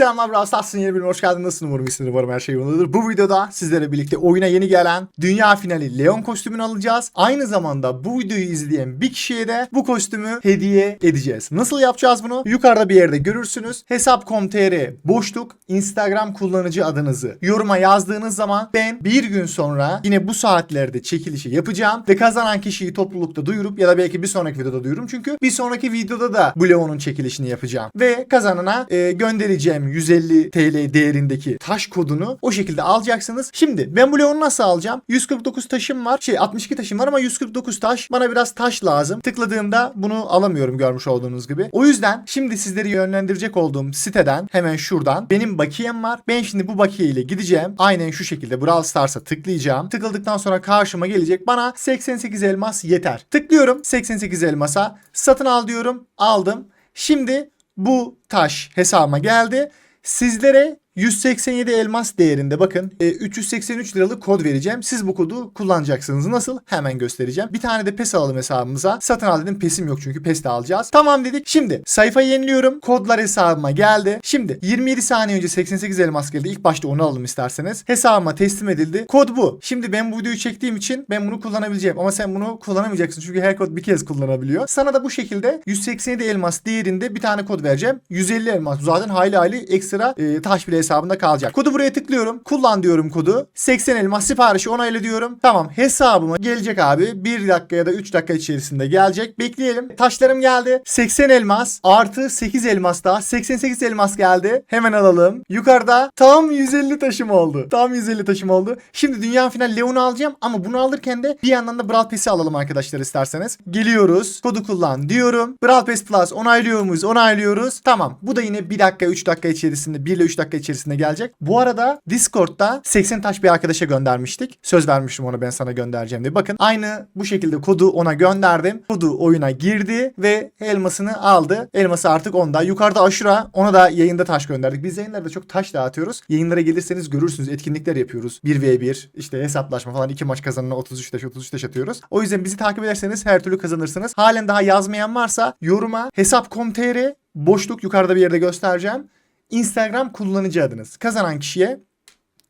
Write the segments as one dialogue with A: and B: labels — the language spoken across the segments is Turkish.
A: Selamlar Brawl Stars'ın yeni bölümüne hoş geldin. Nasılsın umarım iyisindir umarım her şey yolundadır. Bu videoda sizlerle birlikte oyuna yeni gelen Dünya Finali Leon kostümünü alacağız. Aynı zamanda bu videoyu izleyen bir kişiye de bu kostümü hediye edeceğiz. Nasıl yapacağız bunu? Yukarıda bir yerde görürsünüz. Hesap.com.tr boşluk Instagram kullanıcı adınızı yoruma yazdığınız zaman ben bir gün sonra yine bu saatlerde çekilişi yapacağım ve kazanan kişiyi toplulukta duyurup ya da belki bir sonraki videoda duyururum. Çünkü bir sonraki videoda da bu Leon'un çekilişini yapacağım. Ve kazanana e, göndereceğim 150 TL değerindeki taş kodunu o şekilde alacaksınız. Şimdi ben bu Leon'u nasıl alacağım? 149 taşım var. Şey 62 taşım var ama 149 taş. Bana biraz taş lazım. Tıkladığımda bunu alamıyorum görmüş olduğunuz gibi. O yüzden şimdi sizleri yönlendirecek olduğum siteden hemen şuradan benim bakiyem var. Ben şimdi bu bakiye ile gideceğim. Aynen şu şekilde Brawl Stars'a tıklayacağım. Tıkladıktan sonra karşıma gelecek. Bana 88 elmas yeter. Tıklıyorum 88 elmasa. Satın al diyorum. Aldım. Şimdi bu taş hesabıma geldi. Sizlere 187 elmas değerinde bakın e, 383 liralık kod vereceğim. Siz bu kodu kullanacaksınız. Nasıl? Hemen göstereceğim. Bir tane de pes alalım hesabımıza. Satın al dedim pesim yok çünkü pes de alacağız. Tamam dedik. Şimdi sayfayı yeniliyorum. Kodlar hesabıma geldi. Şimdi 27 saniye önce 88 elmas geldi. İlk başta onu alalım isterseniz. Hesabıma teslim edildi. Kod bu. Şimdi ben bu videoyu çektiğim için ben bunu kullanabileceğim. Ama sen bunu kullanamayacaksın. Çünkü her kod bir kez kullanabiliyor. Sana da bu şekilde 187 elmas değerinde bir tane kod vereceğim. 150 elmas. Zaten hayli hayli ekstra e, taş bile hesabında kalacak. Kodu buraya tıklıyorum. Kullan diyorum kodu. 80 elmas siparişi onayla diyorum. Tamam hesabıma gelecek abi. 1 dakika ya da 3 dakika içerisinde gelecek. Bekleyelim. Taşlarım geldi. 80 elmas artı 8 elmas daha. 88 elmas geldi. Hemen alalım. Yukarıda tam 150 taşım oldu. Tam 150 taşım oldu. Şimdi dünya final Leon'u alacağım ama bunu alırken de bir yandan da Brawl Pass'i alalım arkadaşlar isterseniz. Geliyoruz. Kodu kullan diyorum. Brawl Pass Plus onaylıyor muyuz? Onaylıyoruz. Tamam. Bu da yine 1 dakika 3 dakika içerisinde 1 ile 3 dakika içerisinde gelecek. Bu arada Discord'da 80 taş bir arkadaşa göndermiştik. Söz vermiştim ona ben sana göndereceğim diye. Bakın aynı bu şekilde kodu ona gönderdim. Kodu oyuna girdi ve elmasını aldı. Elması artık onda. Yukarıda aşura ona da yayında taş gönderdik. Biz yayınlarda çok taş dağıtıyoruz. Yayınlara gelirseniz görürsünüz. Etkinlikler yapıyoruz. 1v1 işte hesaplaşma falan iki maç kazanına 33 taş 33 taş atıyoruz. O yüzden bizi takip ederseniz her türlü kazanırsınız. Halen daha yazmayan varsa yoruma hesap.com.tr boşluk yukarıda bir yerde göstereceğim. Instagram kullanıcı adınız. Kazanan kişiye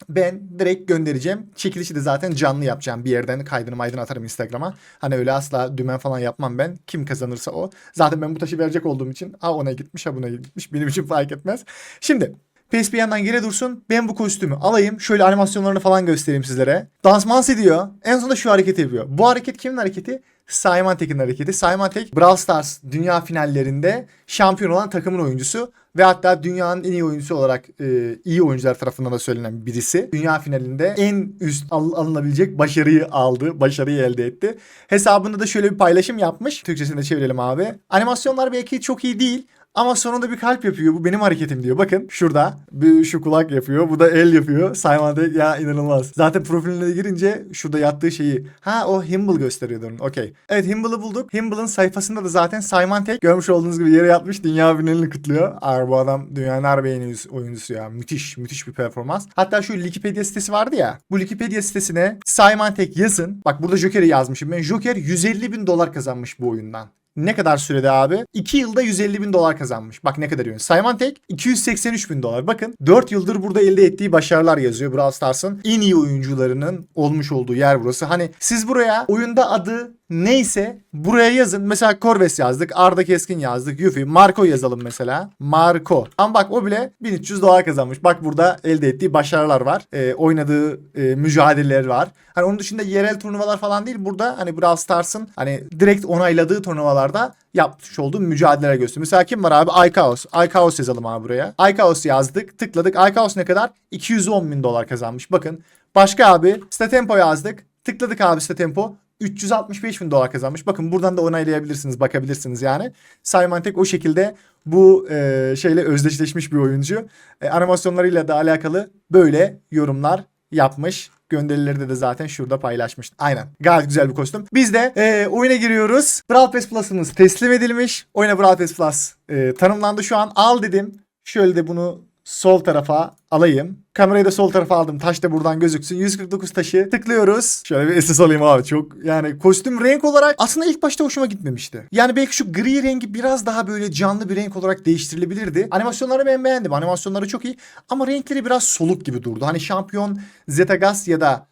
A: ben direkt göndereceğim. Çekilişi de zaten canlı yapacağım. Bir yerden kaydını maydını atarım Instagram'a. Hani öyle asla dümen falan yapmam ben. Kim kazanırsa o. Zaten ben bu taşı verecek olduğum için ha ona gitmiş ha buna gitmiş. Benim için fark etmez. Şimdi Pes bir yandan geri dursun. Ben bu kostümü alayım. Şöyle animasyonlarını falan göstereyim sizlere. Dansmans ediyor. En sonunda şu hareketi yapıyor. Bu hareket kimin hareketi? Simon Tek'in hareketi. Simon Tek Brawl Stars dünya finallerinde şampiyon olan takımın oyuncusu ve hatta dünyanın en iyi oyuncusu olarak e, iyi oyuncular tarafından da söylenen birisi. Dünya finalinde en üst al- alınabilecek başarıyı aldı. Başarıyı elde etti. Hesabında da şöyle bir paylaşım yapmış. Türkçesini de çevirelim abi. Animasyonlar belki çok iyi değil ama sonunda bir kalp yapıyor. Bu benim hareketim diyor. Bakın şurada bir şu kulak yapıyor. Bu da el yapıyor. Simon Tek ya inanılmaz. Zaten profiline girince şurada yattığı şeyi. Ha o Himble gösteriyordu onun. Okey. Evet Himble'ı bulduk. Himble'ın sayfasında da zaten Simon Tek görmüş olduğunuz gibi yere yatmış. Dünya finalini kıtlıyor. Ar bu adam dünyanın her beğeni oyuncusu ya. Müthiş. Müthiş bir performans. Hatta şu Wikipedia sitesi vardı ya. Bu Wikipedia sitesine Simon Tek yazın. Bak burada Joker'i yazmışım. Ben Joker 150 bin dolar kazanmış bu oyundan. Ne kadar sürede abi? 2 yılda 150 bin dolar kazanmış. Bak ne kadar iyi. Simon Tek 283 bin dolar. Bakın 4 yıldır burada elde ettiği başarılar yazıyor Brawl Stars'ın. En iyi oyuncularının olmuş olduğu yer burası. Hani siz buraya oyunda adı neyse buraya yazın. Mesela Corvus yazdık. Arda Keskin yazdık. Yuffie. Marco yazalım mesela. Marco. Ama bak o bile 1300 dolar kazanmış. Bak burada elde ettiği başarılar var. Ee, oynadığı e, mücadeleler var. Hani onun dışında yerel turnuvalar falan değil. Burada hani Brawl Stars'ın hani direkt onayladığı turnuvalarda yapmış olduğu mücadeleler gösteriyor. Mesela kim var abi? Aykaos. Aykaos yazalım abi buraya. Aykaos yazdık. Tıkladık. Aykaos ne kadar? 210 bin dolar kazanmış. Bakın. Başka abi. Statempo yazdık. Tıkladık abi Statempo. 365 bin dolar kazanmış. Bakın buradan da onaylayabilirsiniz, bakabilirsiniz yani. Simon Tek o şekilde bu e, şeyle özdeşleşmiş bir oyuncu. E, animasyonlarıyla da alakalı böyle yorumlar yapmış. Gönderileri de, de zaten şurada paylaşmış. Aynen. Gayet güzel bir kostüm. Biz de e, oyuna giriyoruz. Brawl Pass Plus'ımız teslim edilmiş. Oyuna Brawl Pass Plus e, tanımlandı şu an. Al dedim. Şöyle de bunu sol tarafa alayım. Kamerayı da sol tarafa aldım. Taş da buradan gözüksün. 149 taşı tıklıyoruz. Şöyle bir SS alayım abi. Çok yani kostüm renk olarak aslında ilk başta hoşuma gitmemişti. Yani belki şu gri rengi biraz daha böyle canlı bir renk olarak değiştirilebilirdi. Animasyonları ben beğendim. Animasyonları çok iyi. Ama renkleri biraz soluk gibi durdu. Hani şampiyon Zetagas ya da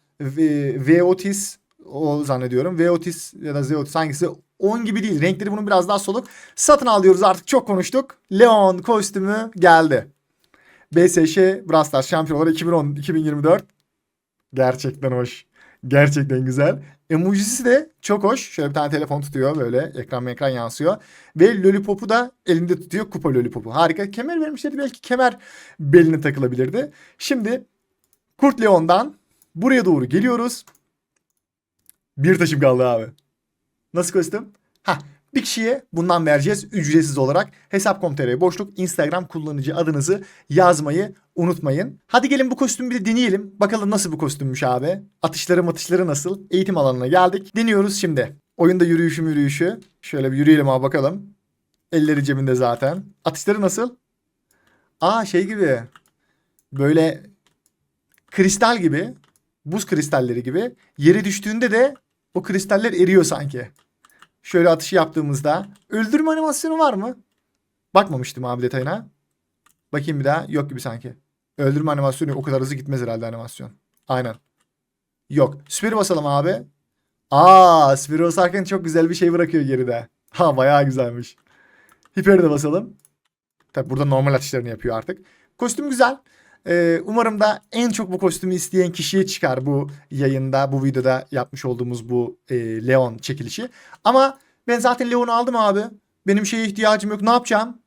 A: Veotis o zannediyorum. Veotis ya da Zeotis hangisi 10 gibi değil. Renkleri bunun biraz daha soluk. Satın alıyoruz artık çok konuştuk. Leon kostümü geldi. BSŞ Brawl Stars şampiyonları 2010 2024. Gerçekten hoş. Gerçekten güzel. Emojisi de çok hoş. Şöyle bir tane telefon tutuyor böyle. Ekran ekran yansıyor. Ve Lollipop'u da elinde tutuyor. Kupa Lollipop'u. Harika. Kemer vermişlerdi. Belki kemer beline takılabilirdi. Şimdi Kurt Leon'dan buraya doğru geliyoruz. Bir taşım kaldı abi. Nasıl kostüm? Ha, bir kişiye bundan vereceğiz ücretsiz olarak. Hesap.com.tr boşluk Instagram kullanıcı adınızı yazmayı unutmayın. Hadi gelin bu kostümü bir de deneyelim. Bakalım nasıl bu kostümmüş abi. Atışları matışları nasıl? Eğitim alanına geldik. Deniyoruz şimdi. Oyunda yürüyüşü yürüyüşü. Şöyle bir yürüyelim abi bakalım. Elleri cebinde zaten. Atışları nasıl? Aa şey gibi. Böyle kristal gibi. Buz kristalleri gibi. Yere düştüğünde de o kristaller eriyor sanki. Şöyle atışı yaptığımızda öldürme animasyonu var mı? Bakmamıştım abi detayına. Bakayım bir daha. Yok gibi sanki. Öldürme animasyonu. O kadar hızlı gitmez herhalde animasyon. Aynen. Yok. Süperi basalım abi. Aa, süperi basarken çok güzel bir şey bırakıyor geride. Ha bayağı güzelmiş. Hiperi de basalım. Tabi burada normal atışlarını yapıyor artık. Kostüm güzel. Ee, umarım da en çok bu kostümü isteyen kişiye çıkar bu yayında, bu videoda yapmış olduğumuz bu e, Leon çekilişi. Ama ben zaten Leon'u aldım abi. Benim şeye ihtiyacım yok. Ne yapacağım?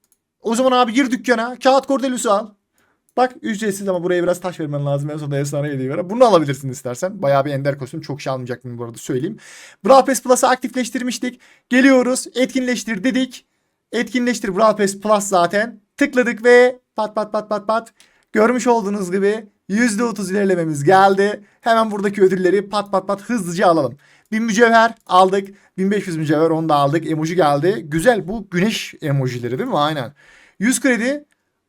A: O zaman abi gir dükkana. Kağıt Cordelius'u al. Bak ücretsiz ama buraya biraz taş vermen lazım. En sonunda efsane hediye ver. Bunu alabilirsin istersen. Bayağı bir ender kostüm. Çok şey almayacaktım bu arada söyleyeyim. Brawl Pass Plus'ı aktifleştirmiştik. Geliyoruz. Etkinleştir dedik. Etkinleştir Brawl Pass Plus zaten. Tıkladık ve pat pat pat pat pat. Görmüş olduğunuz gibi %30 ilerlememiz geldi. Hemen buradaki ödülleri pat pat pat hızlıca alalım. 1000 mücevher aldık. 1500 mücevher onu da aldık. Emoji geldi. Güzel bu güneş emojileri değil mi? Aynen. 100 kredi.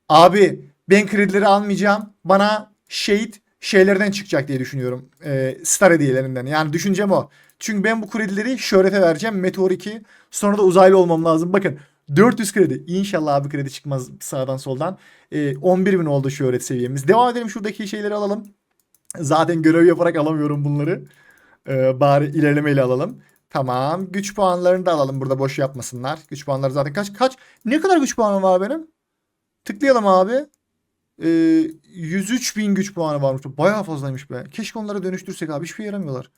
A: Abi ben kredileri almayacağım. Bana şehit şeylerden çıkacak diye düşünüyorum. Ee, star hediyelerinden. Yani düşüncem o. Çünkü ben bu kredileri şöhrete vereceğim. Meteor 2. Sonra da uzaylı olmam lazım. Bakın 400 kredi. İnşallah abi kredi çıkmaz sağdan soldan. Ee, 11 bin oldu şöhret seviyemiz. Devam edelim şuradaki şeyleri alalım. Zaten görev yaparak alamıyorum bunları. Ee, bari ilerlemeyle alalım. Tamam. Güç puanlarını da alalım burada boş yapmasınlar. Güç puanları zaten kaç kaç? Ne kadar güç puanım var benim? Tıklayalım abi. Ee, 103 bin güç puanı varmış. Bayağı fazlaymış be. Keşke onları dönüştürsek abi. Hiçbir şey yaramıyorlar.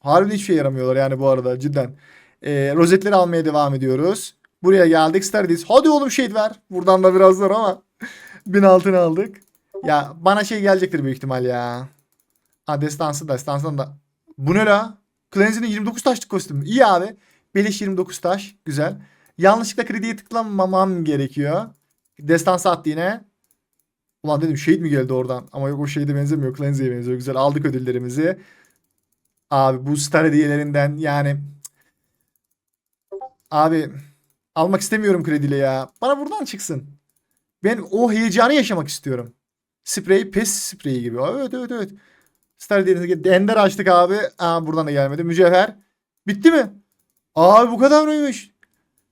A: Harbiden hiçbir şey yaramıyorlar yani bu arada cidden. Ee, rozetleri almaya devam ediyoruz. Buraya geldik Stardust. Hadi oğlum şey ver. Buradan da biraz zor ama. 1000 altın aldık. Ya bana şey gelecektir büyük ihtimal ya. Ha destansı da destansından da. Bu ne la? Cleanse'nin 29 taşlık kostümü. İyi abi. Beleş 29 taş. Güzel. Yanlışlıkla krediye tıklamamam gerekiyor. Destansı attı yine. Ulan dedim şehit mi geldi oradan? Ama yok o şehide benzemiyor. Cleanse'ye benziyor. Güzel aldık ödüllerimizi. Abi bu star hediyelerinden yani. Abi almak istemiyorum krediyle ya. Bana buradan çıksın. Ben o heyecanı yaşamak istiyorum. Sprey, pes spreyi gibi. Evet evet evet. Star hediyenizi Ender açtık abi. Aa, buradan da gelmedi. Mücevher. Bitti mi? Abi bu kadar mıymış?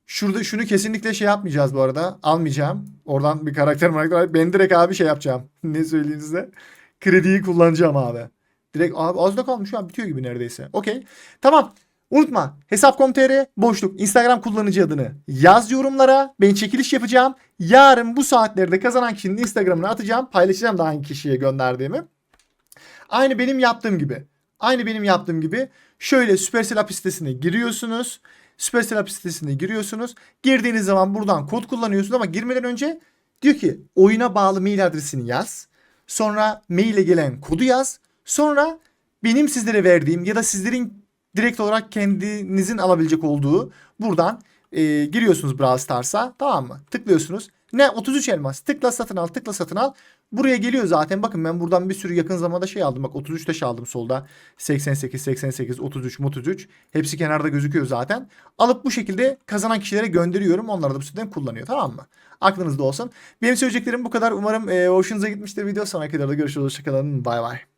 A: Şurada şunu kesinlikle şey yapmayacağız bu arada. Almayacağım. Oradan bir karakter karakter. Ben direkt abi şey yapacağım. ne söyleyeyim? Krediyi kullanacağım abi. Direkt abi az da kalmış şu an bitiyor gibi neredeyse. Okey. Tamam. Unutma hesap.com.tr boşluk Instagram kullanıcı adını yaz yorumlara. Ben çekiliş yapacağım. Yarın bu saatlerde kazanan kişinin Instagram'ına atacağım. Paylaşacağım da hangi kişiye gönderdiğimi. Aynı benim yaptığım gibi. Aynı benim yaptığım gibi şöyle Supercell app sitesine giriyorsunuz. Supercell app sitesine giriyorsunuz. Girdiğiniz zaman buradan kod kullanıyorsunuz ama girmeden önce diyor ki oyuna bağlı mail adresini yaz. Sonra maile gelen kodu yaz. Sonra benim sizlere verdiğim ya da sizlerin direkt olarak kendinizin alabilecek olduğu buradan e, giriyorsunuz Brawl Stars'a tamam mı? Tıklıyorsunuz. Ne 33 elmas tıkla satın al tıkla satın al. Buraya geliyor zaten. Bakın ben buradan bir sürü yakın zamanda şey aldım. Bak 33 taş aldım solda. 88, 88, 33, 33. Hepsi kenarda gözüküyor zaten. Alıp bu şekilde kazanan kişilere gönderiyorum. Onlar da bu siteden kullanıyor. Tamam mı? Aklınızda olsun. Benim söyleyeceklerim bu kadar. Umarım e, hoşunuza gitmiştir video. Sonraki videoda görüşürüz. Hoşçakalın. Bay bay.